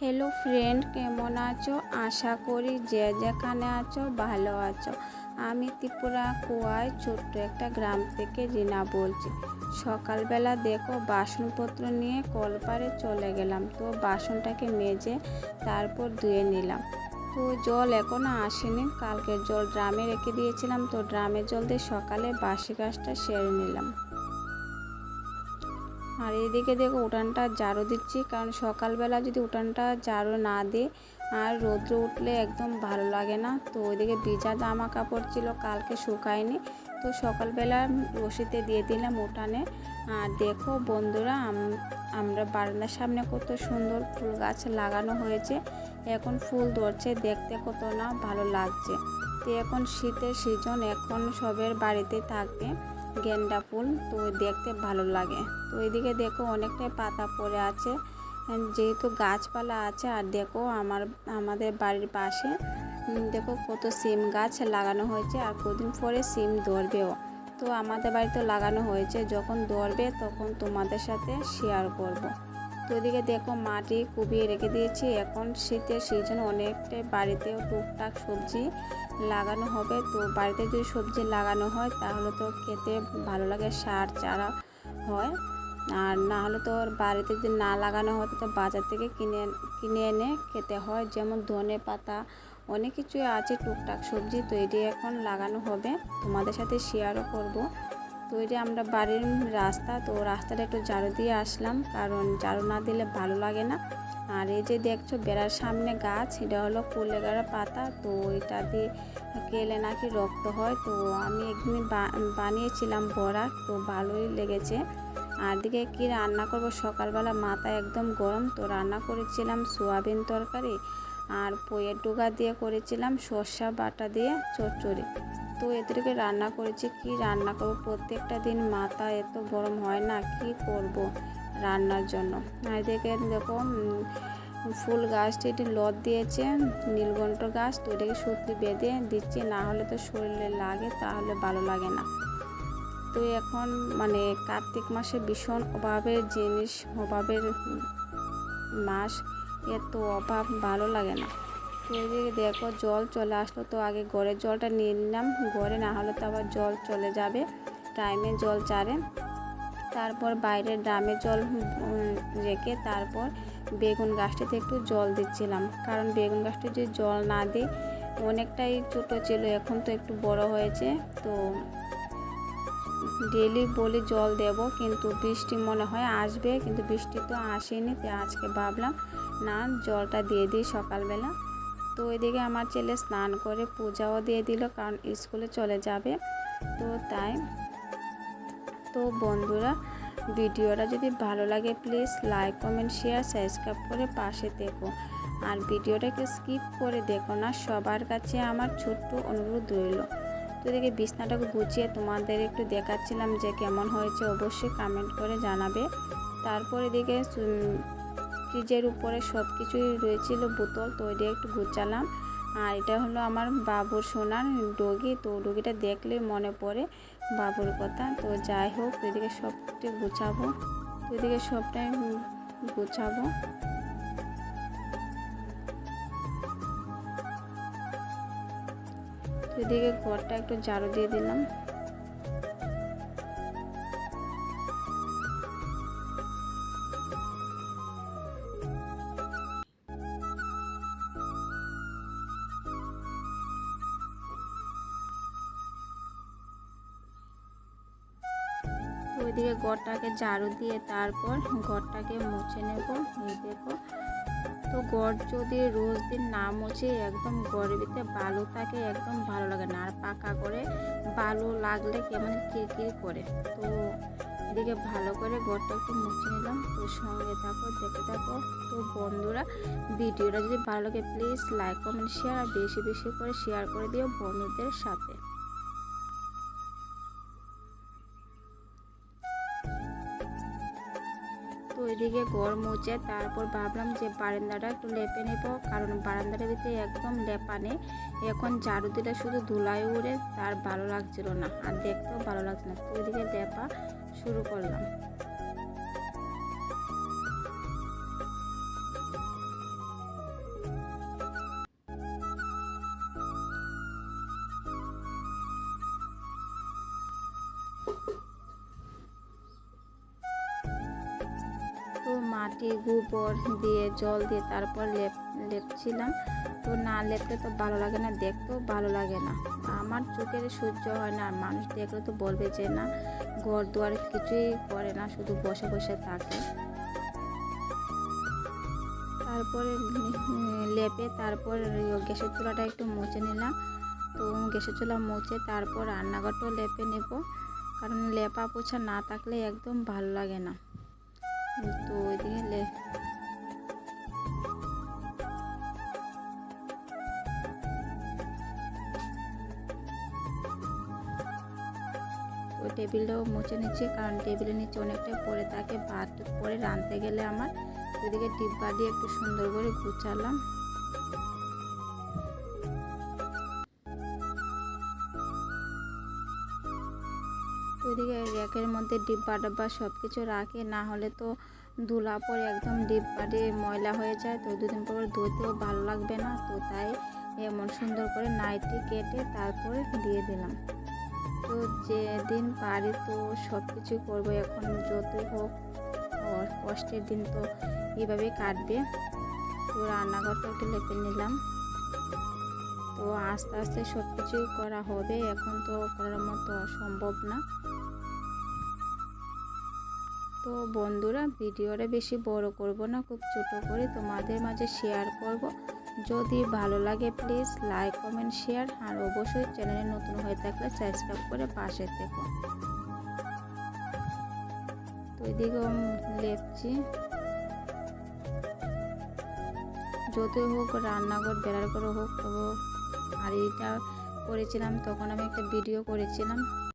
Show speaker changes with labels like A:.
A: Hello friend, কেমন আছো? আশা করি যে যেখানে আছো ভালো আছো। আমি ত্রিপুরা কুয়ায় ছোট্ট একটা গ্রাম থেকে রিনা বলছি। সকালবেলা দেখো বাসনপত্র নিয়ে কলপারে চলে গেলাম। তো বাসনটাকে মেজে তারপর ধুয়ে নিলাম। তো জল এখনও আসেনি, কালকে জল ড্রামে রেখে দিয়েছিলাম। তো ড্রামের জল দিয়ে সকালে বাসি গাছটা সেরে নিলাম। আর এদিকে দেখো উঠানটা ঝাড়ু দিচ্ছি, কারণ সকালবেলা যদি উঠানটা ঝাড়ু না দিই, আর রৌদ্র উঠলে একদম ভালো লাগে না। তো ওইদিকে ভিজা জামা কাপড় ছিল, কালকে শুকায়নি। তো সকালবেলা রশিতে দিয়ে দিলাম উঠানে। আর দেখো বন্ধুরা আমরা বারান্দার সামনে কত সুন্দর ফুল গাছ লাগানো হয়েছে। এখন ফুল ধরছে, দেখতে কত না ভালো লাগছে। তো এখন শীতের সিজন এখন সবের বাড়িতে থাকবে। গেন্দা ফুল, তো দেখতে ভালো লাগে। তো এদিকে দেখো অনেকটাই পাতা পড়ে আছে। যেহেতু গাছপালা আছে, আর দেখো আমার, আমাদের বাড়ির পাশে দেখো কত সিম গাছ লাগানো হয়েছে, আর কদিন পরে সিম ধরবেও। তো আমাদের বাড়িতে লাগানো হয়েছে, যখন ধরবে তখন তোমাদের সাথে শেয়ার করব। তো এদিকে দেখো মাটি কুবিয়ে রেখে দিয়েছি। এখন শীতের সিজন অনেকটাই বাড়িতেও টুকটাক সবজি লাগানো হবে। তো বাড়িতে যদি সবজি লাগানো হয়, তাহলে তো খেতে ভালো লাগে, সার চারা হয়। আর না হলে তো বাড়িতে যদি না লাগানো হয় তো বাজার থেকে কিনে কিনে এনে খেতে হয়। যেমন ধনে পাতা, অনেক কিছুই আছে টুকটাক সবজি। তো এটি এখন লাগানো হবে। তোমাদের সাথে শেয়ারও করব। তো এটি আমরা বাড়ির রাস্তা, তো রাস্তাটা একটু ঝাড়ু দিয়ে আসলাম, কারণ ঝাড়ু না দিলে ভালো লাগে না। আর এই যে দেখছ, বেড়ার সামনে গাছ, এটা হলো কুলেগাড়া পাতা, তো এটা দিয়ে গেলে নাকি রক্ত হয়। তো আমি একদিন বানিয়েছিলাম বড়া, তো ভালোই লেগেছে। আর দিকে কি রান্না করব? সকালবেলা মাথা একদম গরম, তো রান্না করেছিলাম সোয়াবিন তরকারি আর পয়ের ডুগা দিয়ে করেছিলাম সর্ষা বাটা দিয়ে চচ্চড়ি। তো এদেরকে রান্না করেছি, কি রান্না করব? প্রত্যেকটা দিন মাথা এত গরম হয় না, কি করব রান্নার জন্য? আর এদিকে দেখো ফুল গাছটি এটি লত দিয়েছে, নীলকণ্ঠ গাছ, তো এটাকে সত্যি বেঁধে দিচ্ছি, না হলে তো শরীরে লাগে, তাহলে ভালো লাগে না। তো এখন মানে কার্তিক মাসে ভীষণ অভাবের জিনিস, অভাবের মাস, এত অভাব, ভালো লাগে না। দেখো জল চলে আসলো তো আগে ঘরের জলটা নিয়ে নিলাম। ঘরে না হলে তো আবার জল চলে যাবে। টাইমে জল চারে। তারপর বাইরে ড্রামে জল রেখে তারপর বেগুন গাছটিতে একটু জল দিচ্ছিলাম। কারণ বেগুন গাছটি যদি জল না দিই, অনেকটাই ছোটো ছিল, এখন তো একটু বড় হয়েছে। তো ডেলি বলি জল দেব, কিন্তু বৃষ্টি মনে হয় আসবে, কিন্তু বৃষ্টি তো আসেনি তো আজকে ভাবলাম, না, জলটা দিয়ে দিই সকালবেলা। তো এদিকে আমার ছেলে স্নান করে পূজাও দিয়ে দিল, কারণ স্কুলে চলে যাবে। তো তাই তো বন্ধুরা, ভিডিওটা যদি ভালো লাগে, please like, comment, share, subscribe করে পাশে দেখো আর ভিডিওটাকে স্কিপ করে দেখো না, সবার কাছে আমার ছোট্ট অনুরোধ রইল। তো এদিকে বিছনাটাকে গুছিয়ে তোমাদের একটু দেখাচ্ছিলাম যে কেমন হয়েছে, অবশ্যই কমেন্ট করে জানাবে। তারপর এদিকে ফ্রিজের উপরে সব কিছুই রয়েছিল, বোতল তো ওইটা একটু গুছালাম। আর এটা হলো আমার বাবুর সোনার ডগি। তো ডগিটা দেখলে মনে পড়ে বাবুর কথা। তো যাই হোক, এদিকে সবটাই গুছাবো। এদিকে সবটাই গুছাবো। এদিকে ঘরটা একটু ঝাড়ু দিয়ে দিলাম। ওইদিকে ঘরটাকে ঝাড়ু দিয়ে তারপর গড়টাকে মুছে নেব, এই দেখো। তো গড় যদি রোজ দিন না মুছে, একদম গড়ের ভিতরে বালু থাকে, একদম ভালো লাগে না। আর পাকা করে বালু লাগলে কেমন কিরকির করে। তো এদিকে ভালো করে গড়টা একটু মুছে নিলাম। তো সঙ্গে থাকো দেখে থাকো। তো বন্ধুরা, ভিডিওটা যদি ভালো লাগে প্লিজ লাইক কমেন্ট শেয়ার আর বেশি বেশি করে শেয়ার করে দিও বন্ধুদের সাথে। ওইদিকে ঘর মুছে তারপর ভাবলাম যে বারান্দাটা একটু লেপে নেব, কারণ বারান্দাটা ভিতরে একদম লেপা নেই। এখন ঝাড়ু দিলে শুধু ধুলাই উড়ে তার ভালো লাগছিল না, আর দেখতেও ভালো লাগছে না। তো ওইদিকে লেপা শুরু করলাম। you মাটি গোবর দিয়ে জল দিয়ে তারপর লেপ, লেপছিলাম। তো না লেপলে তো ভালো লাগে না, দেখতেও ভালো লাগে না। আমার চোখের সহ্য হয় না, আর মানুষ দেখলে তো বলবে যে না ঘর দুয়ার কিছুই করে না, শুধু বসে বসে থাকে। তারপরে লেপে তারপর গ্যাসের চুলাটা একটু মুছে নিলাম। তো গ্যাসের চুলা মুছে তারপর রান্নাঘরটাও লেপে নেব। কারণ লেপা পোছা না থাকলে একদম ভালো লাগে না। তো ওইদিকে ওই টেবিলটাও মুছে নিচ্ছি, কারণ টেবিলের নিচে অনেকটা পরে থাকে। ভাত পরে রাঁধতে গেলে আমার ওইদিকে ডিব্বা দিয়ে একটু সুন্দর করে গুছালাম। ওইদিকে র্যাকের মধ্যে ডিব্বা ডাব্বা সব কিছু রাখে, না হলে তো ধুলা পরে একদম ডিব্বা দিয়ে ময়লা হয়ে যায়। তো দুদিন পর ধুতেও ভালো লাগবে না, তো তাই এমন সুন্দর করে নাইটি কেটে তারপরে দিয়ে দিলাম। তো যেদিন পারি তো সব কিছু করব, এখন যতই হোক, আর কষ্টের দিন তো এইভাবেই কাটবে। তো রান্নাঘরটা একটু লেপে নিলাম। তো আস্তে আস্তে সব কিছুই করা হবে, এখন তো করার মতো সম্ভব না। তো বন্ধুরা, ভিডিওটা বেশি বড় করব না, খুব ছোট করে তোমাদের মাঝে শেয়ার করব। যদি ভালো লাগে প্লিজ লাইক কমেন্ট শেয়ার আর অবশ্যই চ্যানেলে নতুন হয়ে থাকলে সাবস্ক্রাইব করে পাশে থেকো। তো এদিকে লেপছি। যতই হোক রান্নাঘর বেড়ার করে হোক তবু আর এটা করেছিলাম, তখন আমি একটা ভিডিও করেছিলাম।